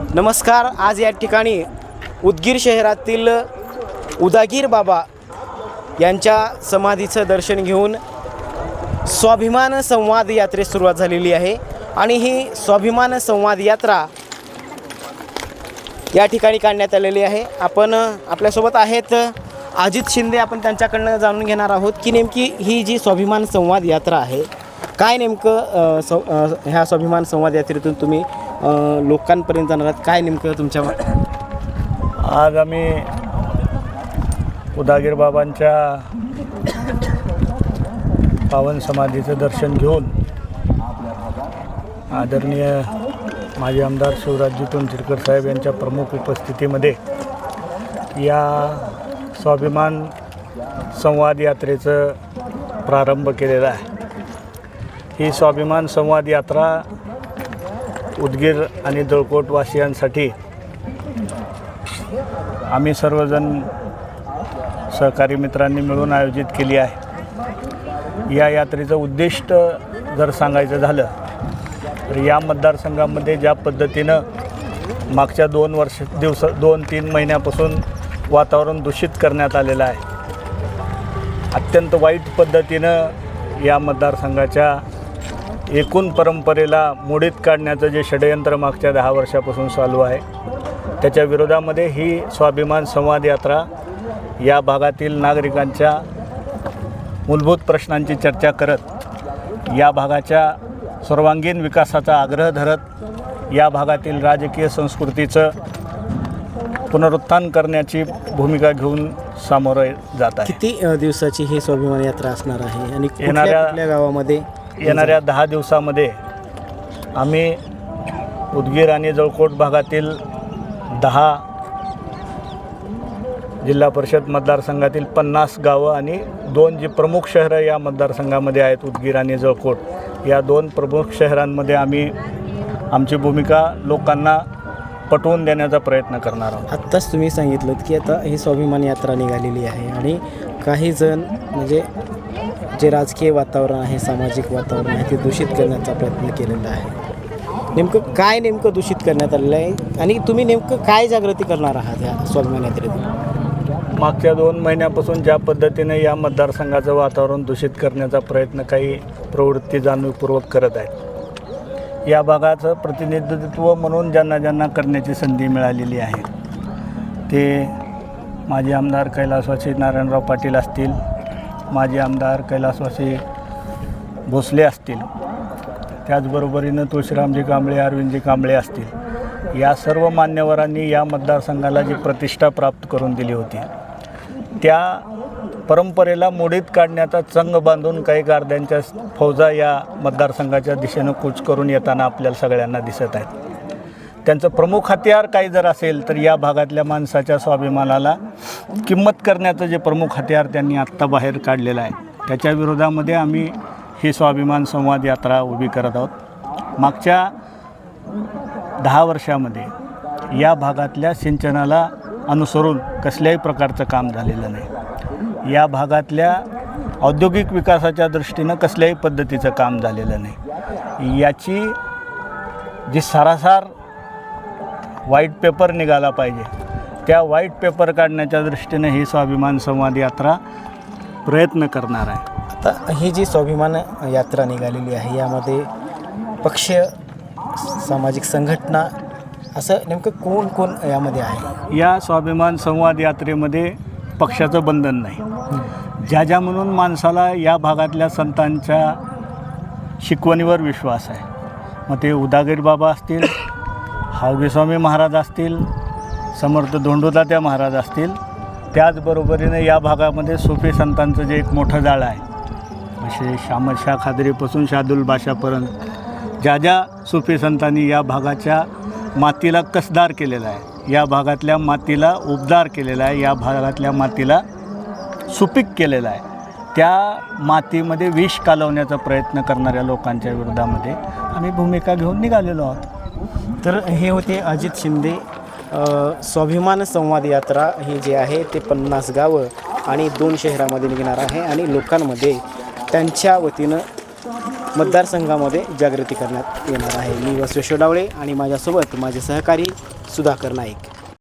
नमस्कार आज या ठिकाणी उदगीर शहरातील उदागीर बाबा यांच्या समाधीचं दर्शन घेऊन स्वाभिमान संवाद यात्रेस सुरुवात झालेली आहे. आणि ही स्वाभिमान संवाद यात्रा या ठिकाणी काढण्यात आलेली आहे. आपण आपल्यासोबत आहेत अजित शिंदे. आपण त्यांच्याकडनं जाणून घेणार आहोत की नेमकी ही जी स्वाभिमान संवाद यात्रा आहे काय नेमकं सौ ह्या स्वाभिमान संवाद यात्रेतून तुम्ही लोकांपर्यंत जाणार आहात? काय नेमकं तुमच्या आज आम्ही उदागीर बाबांच्या पावन समाधीचं दर्शन घेऊन आदरणीय माजी आमदार शिवराजजी तोंडशिरकर साहेब यांच्या प्रमुख उपस्थितीमध्ये या स्वाभिमान संवाद यात्रेचं प्रारंभ केलेला आहे. ही स्वाभिमान संवाद यात्रा उदगीर आणि दळकोटवासियांसाठी आम्ही सर्वजण सहकारी मित्रांनी मिळून आयोजित केली आहे. या यात्रेचं उद्दिष्ट जर सांगायचं झालं तर या मतदारसंघामध्ये ज्या पद्धतीनं मागच्या दोन वर्ष दिवस दोन तीन महिन्यापासून वातावरण दूषित करण्यात आलेलं आहे अत्यंत वाईट पद्धतीनं या मतदारसंघाच्या एकूण परंपरेला मोडीत काढण्याचं जे षडयंत्र मागच्या दहा वर्षापासून चालू आहे त्याच्या विरोधामध्ये ही स्वाभिमान संवाद यात्रा या भागातील नागरिकांच्या मूलभूत प्रश्नांची चर्चा करत या भागाच्या सर्वांगीण विकासाचा आग्रह धरत या भागातील राजकीय संस्कृतीचं पुनरुत्थान करण्याची भूमिका घेऊन सामोरं जात आहे. किती दिवसाची ही स्वाभिमान यात्रा असणार आहे? आणि येणाऱ्या- गावामध्ये येणाऱ्या दहा दिवसामध्ये आम्ही उदगीर आणि जळकोट भागातील दहा जिल्हा परिषद मतदारसंघातील पन्नास गावं आणि दोन जी प्रमुख शहरं या मतदारसंघामध्ये आहेत उदगीर आणि जळकोट. या दोन प्रमुख शहरांमध्ये आम्ही आमची भूमिका लोकांना पटवून देण्याचा प्रयत्न करणार आहोत. आत्ताच तुम्ही सांगितलं की आता ही स्वाभिमान यात्रा निघालेली आहे आणि काही जण म्हणजे जे राजकीय वातावरण आहे सामाजिक वातावरण आहे ते दूषित करण्याचा प्रयत्न केलेला आहे. नेमकं काय नेमकं दूषित करण्यात आलेलं आहे आणि तुम्ही नेमकं काय जागृती करणार आहात या स्वाभिमान यात्रेतून मागच्या दोन महिन्यापासून ज्या पद्धतीने या मतदारसंघाचं वातावरण दूषित करण्याचा प्रयत्न काही प्रवृत्ती जाणीवपूर्वक करत आहेत. या भागाचं प्रतिनिधित्व म्हणून ज्यांना ज्यांना करण्याची संधी मिळालेली आहे ते माजी आमदार कैलासवासी नारायणराव पाटील असतील माजी आमदार कैलासवासी भोसले असतील. त्याचबरोबरीनं तुळशीरामजी कांबळे अरविंदजी कांबळे असतील. या सर्व मान्यवरांनी या मतदारसंघाला जी प्रतिष्ठा प्राप्त करून दिली होती त्या परंपरेला मोडीत काढण्याचा चंग बांधून काही गारद्यांच्या फौजा या मतदारसंघाच्या दिशेनं कूच करून येताना आपल्याला सगळ्यांना दिसत आहेत. त्यांचं प्रमुख हत्यार काही जर असेल तर या भागातल्या माणसाच्या स्वाभिमानाला किंमत करण्याचं जे प्रमुख हत्यार त्यांनी आत्ता बाहेर काढलेलं आहे त्याच्या विरोधामध्ये आम्ही ही स्वाभिमान संवाद यात्रा उभी करत आहोत. मागच्या दहा वर्षामध्ये या भागातल्या सिंचनाला अनुसरून कसल्याही प्रकारचं काम झालेलं नाही. या भागातल्या औद्योगिक विकासाच्या दृष्टीनं कसल्याही पद्धतीचं काम झालेलं नाही. याची जी सरासार व्हाईट पेपर निघाला पाहिजे. त्या व्हाईट पेपर काढण्याच्या दृष्टीनं ही स्वाभिमान संवाद यात्रा प्रयत्न करणार आहे. आता ही जी स्वाभिमान यात्रा निघालेली आहे यामध्ये पक्ष सामाजिक संघटना असं नेमकं कोण कोण यामध्ये आहे? या स्वाभिमान संवाद यात्रेमध्ये पक्षाचं बंधन नाही. ज्या ज्या म्हणून माणसाला या भागातल्या संतांच्या शिकवणीवर विश्वास आहे. मग ते उदागीर बाबा असतील हावगेस्वामी महाराज असतील समर्थ धोंडोतात्या महाराज असतील त्याचबरोबरीनं या भागामध्ये सुफी संतांचं जे एक मोठं जाळं आहे असे शामशा खादरीपासून शादुल बाशापर्यंत ज्या ज्या सुफी संतांनी या भागाच्या मातीला कसदार केलेला आहे या भागातल्या मातीला उबदार केलेला आहे या भागातल्या मातीला सुपीक केलेला आहे त्या मातीमध्ये विष कालवण्याचा प्रयत्न करणाऱ्या लोकांच्या विरोधामध्ये आम्ही भूमिका घेऊन निघालेलो आहोत. तर हे होते अजित शिंदे स्वाभिमान संवाद यात्रा ही जी आहे ते पन्नास गावं आणि दोन शहरामध्ये निघणार आहे आणि लोकांमध्ये त्यांच्या वतीनं मतदारसंघामध्ये जागृती करण्यात येणार आहे. मी वसवेश्वर डावळे आणि माझ्यासोबत माझे सहकारी सुधाकर नाईक.